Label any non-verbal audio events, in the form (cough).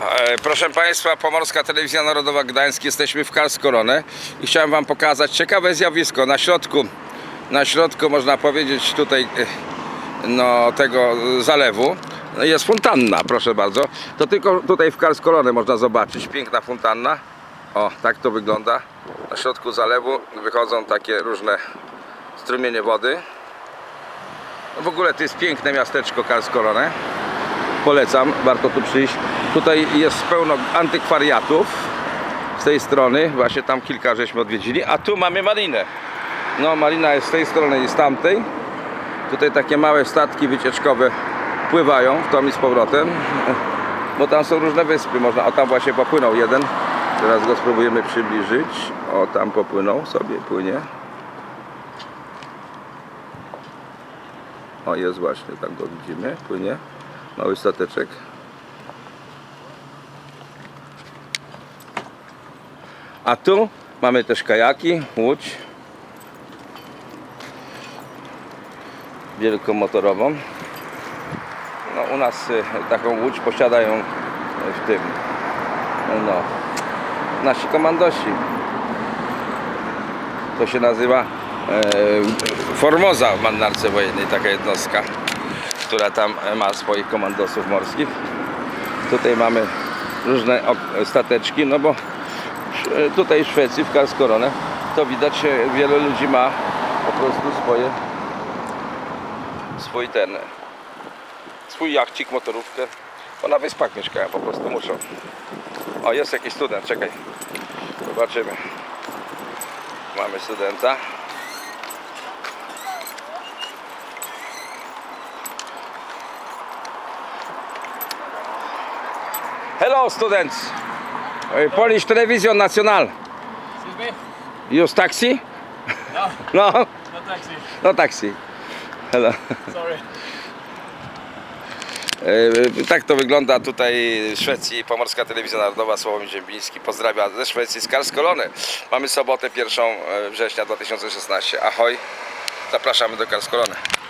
E, Proszę Państwa, Pomorska Telewizja Narodowa Gdańsk, jesteśmy w Karlskrone i chciałem Wam pokazać ciekawe zjawisko. Na środku, na środku można powiedzieć tutaj e, no, tego zalewu jest fontanna, proszę bardzo. To tylko tutaj w Karlskrone można zobaczyć, piękna fontanna. O, tak to wygląda. Na środku zalewu wychodzą takie różne strumienie wody. No w ogóle to jest piękne miasteczko Karlskrone. Polecam, warto tu przyjść. Tutaj jest pełno antykwariatów z tej strony, właśnie tam kilka żeśmy odwiedzili, a tu mamy marinę. No, marina jest z tej strony i z tamtej. Tutaj takie małe statki wycieczkowe pływają w tom i z powrotem, (laughs) bo tam są różne wyspy. Można, tam właśnie popłynął jeden. Teraz go spróbujemy przybliżyć. O, tam popłynął sobie, płynie. O, jest właśnie, tam go widzimy, płynie. Mały stateczek. A tu mamy też kajaki, łódź. Wielkomotorową. No, u nas y, taką łódź posiadają w tym, no, nasi komandosi. To się nazywa e, Formoza w marynarce wojennej, taka jednostka, która tam e, ma swoich komandosów morskich. Tutaj mamy różne stateczki, no bo tutaj w Szwecji, w Karlskrone, to widać, e, wiele ludzi ma po prostu swoje swój ten swój jachcik, motorówkę bo na wyspach mieszkają, po prostu muszą. O, jest jakiś student, czekaj. Zobaczymy. Mamy studenta. Hello students Polish Television National Excuse me? Use taxi? (laughs) No, No, no taxi. no taxi Hello Sorry. E, Tak to wygląda tutaj w Szwecji. Pomorska Telewizja Narodowa Sławomir Ziembiński pozdrawia ze Szwecji z Karlskrony. Mamy sobotę 1 września 2016. Ahoj, zapraszamy do Karlskrony.